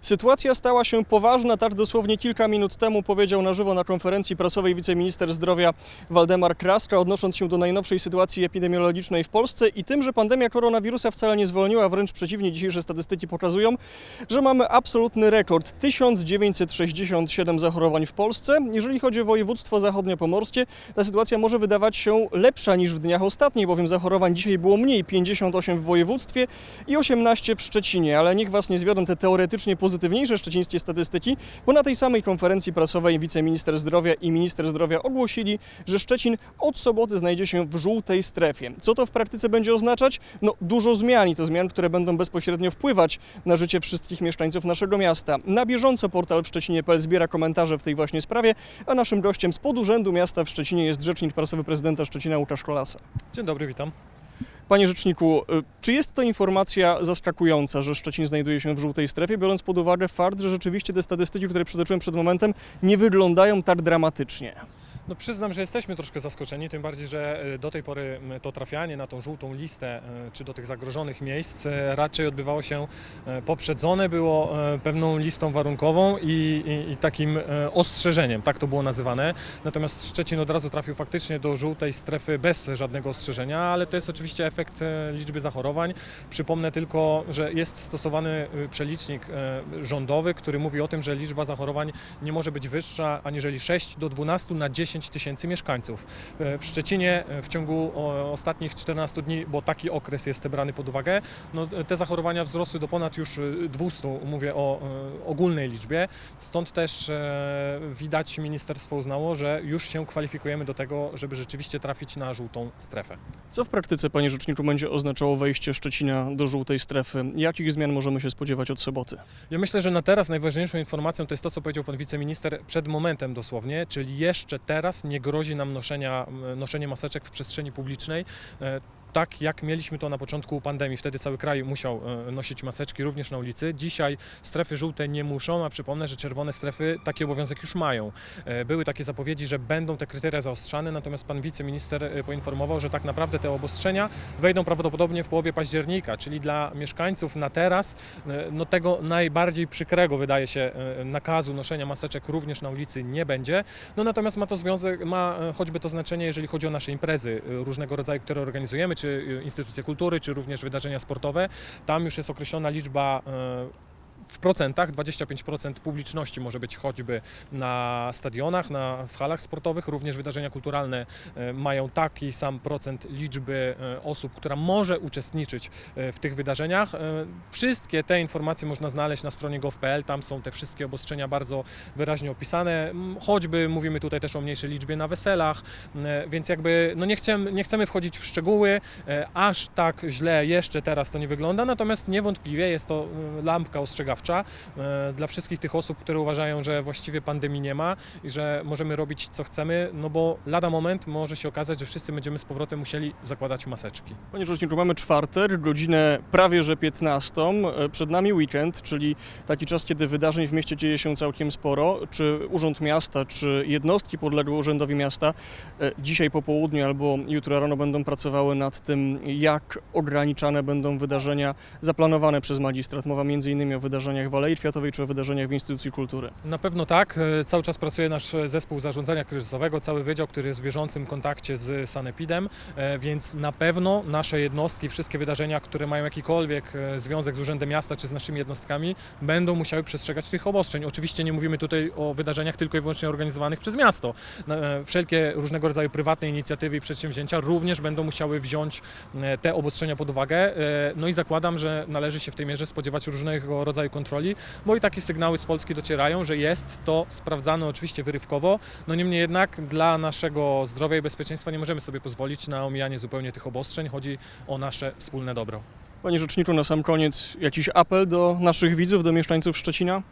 Sytuacja stała się poważna, tak dosłownie kilka minut temu powiedział na żywo na konferencji prasowej wiceminister zdrowia Waldemar Kraska, odnosząc się do najnowszej sytuacji epidemiologicznej w Polsce i tym, że pandemia koronawirusa wcale nie zwolniła, wręcz przeciwnie, dzisiejsze statystyki pokazują, że mamy absolutny rekord 1967 zachorowań w Polsce. Jeżeli chodzi o województwo zachodniopomorskie, ta sytuacja może wydawać się lepsza niż w dniach ostatnich, bowiem zachorowań dzisiaj było mniej 58 w województwie i 18 w Szczecinie, ale niech Was nie zwiodą te teoretycznie pozytywniejsze szczecińskie statystyki, bo na tej samej konferencji prasowej wiceminister zdrowia i minister zdrowia ogłosili, że Szczecin od soboty znajdzie się w żółtej strefie. Co to w praktyce będzie oznaczać? No dużo zmian i to zmian, które będą bezpośrednio wpływać na życie wszystkich mieszkańców naszego miasta. Na bieżąco portal w Szczecinie.pl zbiera komentarze w tej właśnie sprawie, a naszym gościem z podurzędu miasta w Szczecinie jest rzecznik prasowy prezydenta Szczecina Łukasz Kolasa. Dzień dobry, witam. Panie rzeczniku, y, czy jest to informacja zaskakująca, że Szczecin znajduje się w żółtej strefie, biorąc pod uwagę fakt, że rzeczywiście te statystyki, które przytoczyłem przed momentem, nie wyglądają tak dramatycznie? No przyznam, że jesteśmy troszkę zaskoczeni, tym bardziej, że e, do tej pory to trafianie na tą żółtą listę, e, czy do tych zagrożonych miejsc, e, raczej odbywało się poprzedzone było pewną listą warunkową i, i, i takim ostrzeżeniem, tak to było nazywane. Natomiast Szczecin od razu trafił faktycznie do żółtej strefy bez żadnego ostrzeżenia, ale to jest oczywiście efekt liczby zachorowań. Przypomnę tylko, że jest stosowany przelicznik rządowy, który mówi o tym, że liczba zachorowań nie może być wyższa aniżeli 6 do 12 na 10 tysięcy mieszkańców. E, W Szczecinie e, w ciągu ostatnich 14 dni, bo taki okres jest brany pod uwagę, no, e, te zachorowania wzrosły do ponad już e, 200, mówię o ogólnej liczbie. Stąd też widać, ministerstwo uznało, że już się kwalifikujemy do tego, żeby rzeczywiście trafić na żółtą strefę. Co w praktyce, panie rzeczniku, będzie oznaczało wejście Szczecina do żółtej strefy? Jakich zmian możemy się spodziewać od soboty? Ja myślę, że na teraz najważniejszą informacją to jest to, co powiedział pan wiceminister przed momentem dosłownie, czyli jeszcze teraz nie grozi nam noszenia, noszenie maseczek w przestrzeni publicznej. Tak jak mieliśmy to na początku pandemii, wtedy cały kraj musiał e, nosić maseczki również na ulicy. Dzisiaj strefy żółte nie muszą, a przypomnę, że czerwone strefy taki obowiązek już mają. E, Były takie zapowiedzi, że będą te kryteria zaostrzane, natomiast pan wiceminister e, poinformował, że tak naprawdę te obostrzenia wejdą prawdopodobnie w połowie października, czyli dla mieszkańców na teraz no tego najbardziej przykrego wydaje się nakazu noszenia maseczek również na ulicy nie będzie. No natomiast ma to związek, ma choćby to znaczenie, jeżeli chodzi o nasze imprezy różnego rodzaju, które organizujemy, czy e, instytucje kultury, czy również wydarzenia sportowe. Tam już jest określona liczba e, w procentach 25% publiczności może być choćby na stadionach, na, w halach sportowych. Również wydarzenia kulturalne e, mają taki sam procent liczby e, osób, która może uczestniczyć e, w tych wydarzeniach. Wszystkie te informacje można znaleźć na stronie gov.pl. Tam są te wszystkie obostrzenia bardzo wyraźnie opisane. Choćby mówimy tutaj też o mniejszej liczbie na weselach, więc jakby no nie, chcemy, nie chcemy wchodzić w szczegóły. Aż tak źle jeszcze teraz to nie wygląda, natomiast niewątpliwie jest to lampka ostrzegawcza e, dla wszystkich tych osób, które uważają, że właściwie pandemii nie ma i że możemy robić co chcemy, no bo lada moment może się okazać, że wszyscy będziemy z powrotem musieli zakładać maseczki. Panie rzeczniku, mamy czwartek, godzinę prawie że 15. E, Przed nami weekend, czyli taki czas, kiedy wydarzeń w mieście dzieje się całkiem sporo. Czy Urząd Miasta, czy jednostki podległe Urzędowi Miasta e, dzisiaj po południu albo jutro rano będą pracowały nad tym, jak ograniczane będą wydarzenia zaplanowane przez magistrat? Mowa m.in. o wydarzeniach w Alei Kwiatowej czy o wydarzeniach w instytucji kultury. Na pewno tak. E, Cały czas pracuje nasz zespół zarządzania kryzysowego, cały wydział, który jest w bieżącym kontakcie z Sanepidem, e, więc na pewno nasze jednostki, wszystkie wydarzenia, które mają jakikolwiek e, związek z Urzędem Miasta czy z naszymi jednostkami, będą musiały przestrzegać tych obostrzeń. Oczywiście nie mówimy tutaj o wydarzeniach tylko i wyłącznie organizowanych przez miasto. E, Wszelkie różnego rodzaju prywatne inicjatywy i przedsięwzięcia również będą musiały wziąć e, te obostrzenia pod uwagę. E, No i zakładam, że należy się w tej mierze spodziewać różnego rodzaju kontroli, bo i takie sygnały z Polski docierają, że jest to sprawdzane oczywiście wyrywkowo. No niemniej jednak dla naszego zdrowia i bezpieczeństwa nie możemy sobie pozwolić na omijanie zupełnie tych obostrzeń. Chodzi o nasze wspólne dobro. Panie rzeczniku, na sam koniec jakiś apel do naszych widzów, do mieszkańców Szczecina?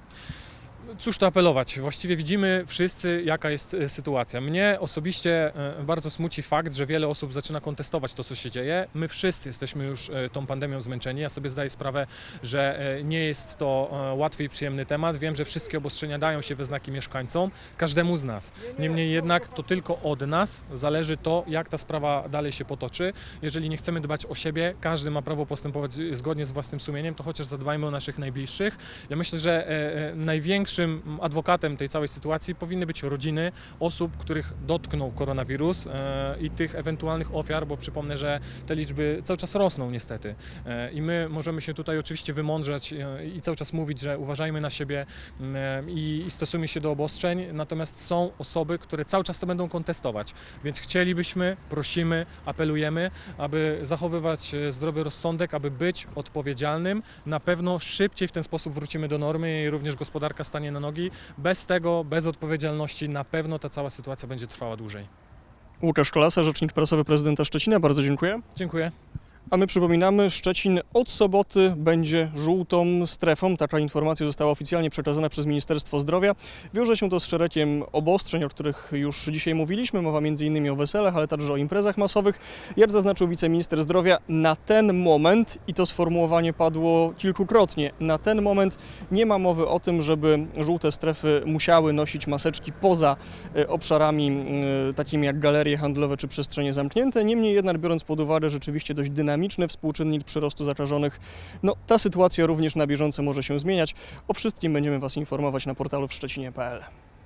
Cóż tu apelować? Właściwie widzimy wszyscy, jaka jest e, sytuacja. Mnie osobiście e, bardzo smuci fakt, że wiele osób zaczyna kontestować to, co się dzieje. My wszyscy jesteśmy już e, tą pandemią zmęczeni. Ja sobie zdaję sprawę, że nie jest to łatwy i przyjemny temat. Wiem, że wszystkie obostrzenia dają się we znaki mieszkańcom, każdemu z nas. Niemniej jednak to tylko od nas zależy to, jak ta sprawa dalej się potoczy. Jeżeli nie chcemy dbać o siebie, każdy ma prawo postępować zgodnie z własnym sumieniem, to chociaż zadbajmy o naszych najbliższych. Ja myślę, że e, adwokatem tej całej sytuacji powinny być rodziny osób, których dotknął koronawirus e, i tych ewentualnych ofiar, bo przypomnę, że te liczby cały czas rosną niestety. E, I my możemy się tutaj oczywiście wymądrzać e, i cały czas mówić, że uważajmy na siebie m, e, i, stosujmy się do obostrzeń, natomiast są osoby, które cały czas to będą kontestować, więc chcielibyśmy, prosimy, apelujemy, aby zachowywać zdrowy rozsądek, aby być odpowiedzialnym. Na pewno szybciej w ten sposób wrócimy do normy i również gospodarka stanie na nogi. Bez tego, bez odpowiedzialności na pewno ta cała sytuacja będzie trwała dłużej. Łukasz Kolasa, rzecznik prasowy prezydenta Szczecina, bardzo dziękuję. Dziękuję. A my przypominamy, Szczecin od soboty będzie żółtą strefą. Taka informacja została oficjalnie przekazana przez Ministerstwo Zdrowia. Wiąże się to z szeregiem obostrzeń, o których już dzisiaj mówiliśmy. Mowa m.in. o weselach, ale także o imprezach masowych. Jak zaznaczył wiceminister zdrowia, na ten moment, i to sformułowanie padło kilkukrotnie, na ten moment nie ma mowy o tym, żeby żółte strefy musiały nosić maseczki poza e, obszarami e, takimi jak galerie handlowe czy przestrzenie zamknięte. Niemniej jednak, biorąc pod uwagę rzeczywiście dość współczynnik przyrostu zakażonych, no ta sytuacja również na bieżąco może się zmieniać. O wszystkim będziemy Was informować na portalu w szczecinie.pl.